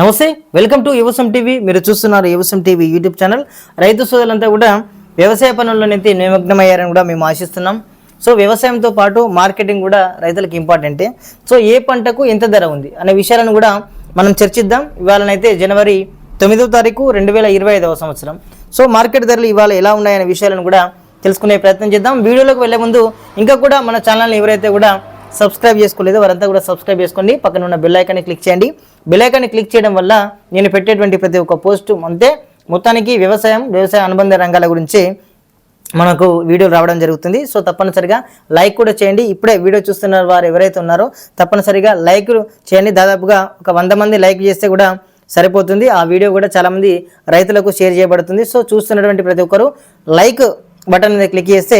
నమస్తే welcome to యువసం TV. మీరు చూస్తున్నారు యువసం టీవీ యూట్యూబ్ ఛానల్. రైతు సోదరులంతా కూడా వ్యవసాయ పనుల్లోనైతే నిమగ్నమయ్యారని కూడా మేము ఆశిస్తున్నాం. సో వ్యవసాయంతో పాటు మార్కెటింగ్ కూడా రైతులకు ఇంపార్టెంటే. సో ఏ పంటకు ఎంత ధర ఉంది అనే విషయాలను కూడా మనం చర్చిద్దాం. ఇవాళనైతే జనవరి తొమ్మిదవ తారీఖు రెండు వేల ఇరవై ఐదవ సంవత్సరం. సో మార్కెట్ ధరలు ఇవాళ ఎలా ఉన్నాయనే విషయాలను కూడా తెలుసుకునే ప్రయత్నం చేద్దాం. వీడియోలోకి వెళ్ళే ముందు ఇంకా కూడా మన ఛానల్ని ఎవరైతే కూడా సబ్స్క్రైబ్ చేసుకోలేదు వారంతా కూడా సబ్స్క్రైబ్ చేసుకోండి. పక్కన ఉన్న బెల్ ఐకాన్ని క్లిక్ చేయండి. బెల్ ఐకాన్ని క్లిక్ చేయడం వల్ల నేను పెట్టేటువంటి ప్రతి ఒక్క పోస్ట్ అంతే మొత్తానికి వ్యవసాయం వ్యవసాయ అనుబంధ రంగాల గురించి మనకు వీడియోలు రావడం జరుగుతుంది. సో తప్పనిసరిగా లైక్ కూడా చేయండి. ఇప్పుడే వీడియో చూస్తున్న వారు ఎవరైతే ఉన్నారో తప్పనిసరిగా లైక్ చేయండి. దాదాపుగా ఒక వంద మంది లైక్ చేస్తే కూడా సరిపోతుంది. ఆ వీడియో కూడా చాలామంది రైతులకు షేర్ చేయబడుతుంది. సో చూస్తున్నటువంటి ప్రతి ఒక్కరు లైక్ బటన్ మీద క్లిక్ చేస్తే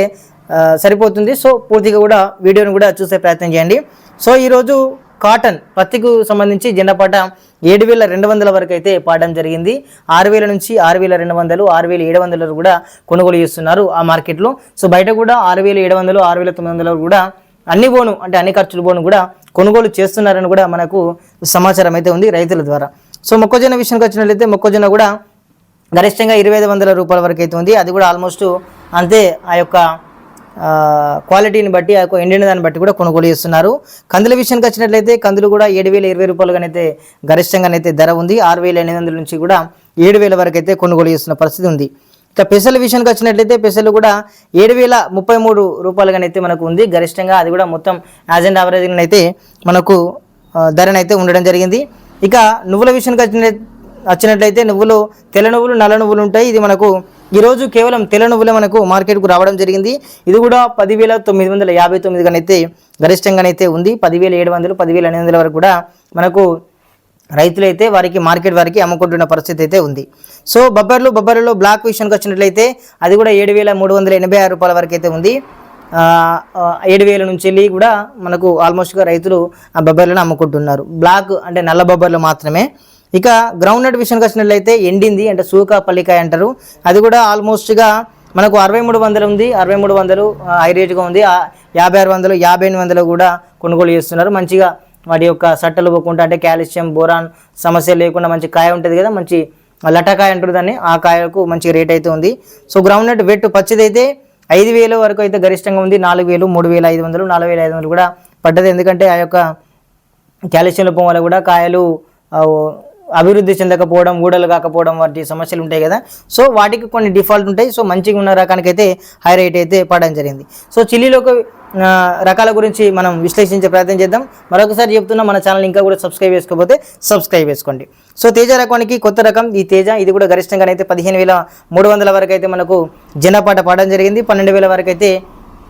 సరిపోతుంది. సో పూర్తిగా కూడా వీడియోని కూడా చూసే ప్రయత్నం చేయండి. సో ఈరోజు కాటన్ పత్తికు సంబంధించి జెండాపాట ఏడు వేల రెండు వందల వరకు అయితే పాడడం జరిగింది. ఆరు వేల నుంచి ఆరు వేల రెండు వందలు ఆరు వేల ఏడు వందలు కూడా కొనుగోలు చేస్తున్నారు ఆ మార్కెట్లో. సో బయట కూడా ఆరు వేల ఏడు వందలు ఆరు వేల తొమ్మిది వందలు కూడా అన్ని బోను అంటే అన్ని ఖర్చుల బోను కూడా కొనుగోలు చేస్తున్నారని కూడా మనకు సమాచారం అయితే ఉంది రైతుల ద్వారా. సో మొక్కజొన్న విషయానికి వచ్చినట్లయితే మొక్కజొన్న కూడా గరిష్టంగా ఇరవై ఐదు వందల రూపాయల వరకు అయితే ఉంది. అది కూడా ఆల్మోస్ట్ అంతే ఆ యొక్క క్వాలిటీని బట్టి ఆ ఎండిన దాన్ని బట్టి కూడా కొనుగోలు చేస్తున్నారు. కందుల విషయానికి వచ్చినట్లయితే కందులు కూడా ఏడు వేల ఇరవై రూపాయలుగానైతే గరిష్టంగానైతే ధర ఉంది. ఆరు వేల ఎనిమిది వందల నుంచి కూడా ఏడు వేల వరకు అయితే కొనుగోలు చేస్తున్న పరిస్థితి ఉంది. ఇక పెసల విషయానికి వచ్చినట్లయితే పెసలు కూడా ఏడు వేల ముప్పై మూడు రూపాయలుగానైతే మనకు ఉంది. గరిష్టంగా అది కూడా మొత్తం యాజ్ అండ్ యావరేజ్ అయితే మనకు ధరనైతే ఉండడం జరిగింది. ఇక నువ్వుల విషయానికి వచ్చిన వచ్చినట్లయితే నువ్వులు తెల్ల నువ్వులు నల్ల నువ్వులు ఉంటాయి. ఇది మనకు ఈరోజు కేవలం తెల్ల నువ్వులే మనకు మార్కెట్కు రావడం జరిగింది. ఇది కూడా పదివేల తొమ్మిది వందల యాభై తొమ్మిదిగానైతే గరిష్టంగానైతే ఉంది. పదివేల ఏడు వందలు పదివేల ఎనిమిది వందల వరకు కూడా మనకు రైతులైతే వారికి మార్కెట్ వారికి అమ్ముకుంటున్న పరిస్థితి అయితే ఉంది. సో బొబ్బర్లు బొబ్బర్లలో బ్లాక్ విషయానికి వచ్చినట్లయితే అది కూడా ఏడు వేల మూడు వందల ఎనభై ఆరు రూపాయల వరకు అయితే ఉంది. ఏడు వేల నుంచి వెళ్ళి కూడా మనకు ఆల్మోస్ట్గా రైతులు ఆ బొబ్బర్లను అమ్ముకుంటున్నారు. బ్లాక్ అంటే నల్ల బొబ్బర్లు మాత్రమే. ఇక గ్రౌండ్ నట్ విషయానికి వచ్చినట్లయితే ఎండింది అంటే సూక పల్లికాయ అంటారు. అది కూడా ఆల్మోస్ట్గా మనకు అరవై మూడు వందలు ఉంది. అరవై మూడు వందలు హై రేట్గా ఉంది. యాభై ఆరు వందలు యాభై ఎనిమిది వందలు కూడా కొనుగోలు చేస్తున్నారు. మంచిగా వాటి యొక్క సట్టలు పోకుండా అంటే కాల్షియం బోరాన్ సమస్య లేకుండా మంచి కాయ ఉంటుంది కదా మంచి లటకాయ అంటారు దాన్ని. ఆ కాయకు మంచి రేట్ అయితే ఉంది. సో గ్రౌండ్ నట్ వెట్ పచ్చిది అయితే ఐదు వేల వరకు అయితే గరిష్టంగా ఉంది. నాలుగు వేలు మూడు వేల ఐదు వందలు నాలుగు వేల ఐదు వందలు కూడా పడ్డది. ఎందుకంటే ఆ యొక్క కాల్షియం లోపం వల్ల కూడా కాయలు అభివృద్ధి చెందకపోవడం ఊడలు కాకపోవడం వంటి సమస్యలు ఉంటాయి కదా. సో వాటికి కొన్ని డిఫాల్ట్ ఉంటాయి. సో మంచిగా ఉన్న రకానికి అయితే హై రేట్ అయితే పడడం జరిగింది. సో చిల్లీలోకి రకాల గురించి మనం విశ్లేషించే ప్రయత్నం చేద్దాం. మరొకసారి చెప్తున్నా మన ఛానల్ ఇంకా కూడా సబ్స్క్రైబ్ చేసుకోకపోతే సబ్స్క్రైబ్ చేసుకోండి. సో తేజ రకానికి కొత్త రకం ఈ తేజ. ఇది కూడా గరిష్టంగా అయితే పదిహేను వేల మూడు వందల వరకు అయితే మనకు జనపాట పాడడం జరిగింది. పన్నెండు వేల వరకు అయితే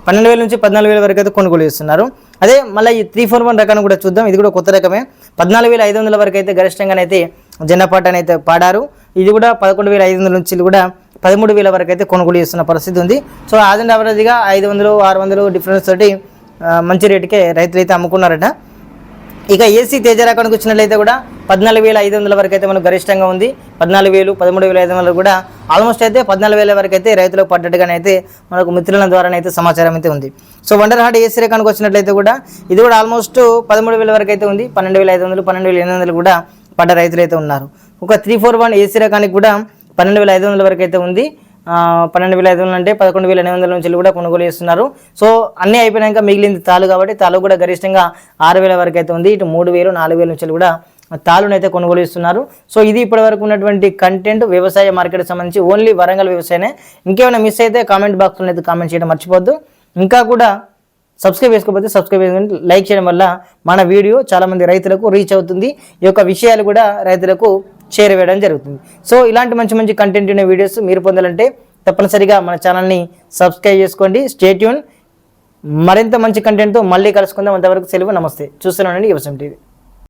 పన్నెండు వేల నుంచి పద్నాలుగు వేల వరకు అయితే కొనుగోలు చేస్తున్నారు. అదే మళ్ళీ ఈ త్రీ ఫోర్ వన్ రకాన్ని కూడా చూద్దాం. ఇది కూడా కొత్త రకమే. పద్నాలుగు వేల ఐదు వందల వరకు అయితే గరిష్టంగానైతే జనపాటని అయితే పాడారు. ఇది కూడా పదకొండు వేల ఐదు వందల నుంచి కూడా పదమూడు వేల వరకు అయితే కొనుగోలు చేస్తున్న పరిస్థితి ఉంది. సో యాజ్ అండ్ యావరేజ్గా ఐదు వందలు ఆరు వందలు డిఫరెన్స్ తోటి మంచి రేటుకే రైతులు అయితే అమ్ముకున్నారట. ఇక ఏసీ తేజ రకానికి వచ్చినట్లయితే కూడా పద్నాలుగు వేల ఐదు వందల వరకు అయితే మనకు గరిష్టంగా ఉంది. పద్నాలుగు వేలు పదమూడు వేల ఐదు వందలు కూడా ఆల్మోస్ట్ అయితే పద్నాలుగు వేల వరకు అయితే రైతులకు పడ్డట్టుగానైతే మనకు మిత్రుల ద్వారానైతే సమాచారం అయితే ఉంది. సో వండర్ హార్ట్ ఏసీ రకానికి వచ్చినట్లయితే కూడా ఇది కూడా ఆల్మోస్ట్ పదమూడు వేల వరకు అయితే ఉంది. పన్నెండు వేల ఐదు వందలు పన్నెండు వేల ఎనిమిది వందలు కూడా పడ్డ రైతులు అయితే ఉన్నారు. ఒక త్రీ ఫోర్ వన్ ఏసీ రకానికి కూడా పన్నెండు వేల ఐదు వందల వరకు అయితే ఉంది. పన్నెండు వేల ఐదు వందలు అంటే పదకొండు వేల ఎనిమిది వందల నుంచి కూడా కొనుగోలు చేస్తున్నారు. సో అన్నీ అయిపోయినాక మిగిలింది తాలు కాబట్టి తాలు కూడా గరిష్టంగా ఆరు వేల వరకు అయితే ఉంది. ఇటు మూడు వేలు నాలుగు వేల నుంచి కూడా తాళునైతే కొనుగోలు ఇస్తున్నారు సో ఇది ఇప్పటి వరకు ఉన్నటువంటి కంటెంట్ వ్యవసాయ మార్కెట్కి సంబంధించి ఓన్లీ వరంగల్ వ్యవసాయనే. ఇంకేమైనా మిస్ అయితే కామెంట్ బాక్స్లో అయితే కామెంట్ చేయడం మర్చిపోద్దు ఇంకా కూడా సబ్స్క్రైబ్ చేసుకోకపోతే సబ్స్క్రైబ్ చేసుకోండి లైక్ చేయడం వల్ల మన వీడియో చాలామంది రైతులకు రీచ్ అవుతుంది. ఈ యొక్క విషయాలు కూడా రైతులకు చేరవేయడం జరుగుతుంది. సో ఇలాంటి మంచి మంచి కంటెంట్ ఉన్న వీడియోస్ మీరు పొందాలంటే తప్పనిసరిగా మన ఛానల్ని సబ్స్క్రైబ్ చేసుకోండి. స్టేట్యూన్ మరింత మంచి కంటెంట్తో మళ్ళీ కలుసుకుందాం. అంతవరకు సెలవు. నమస్తే. చూస్తున్నానండి యువసం టీవీ.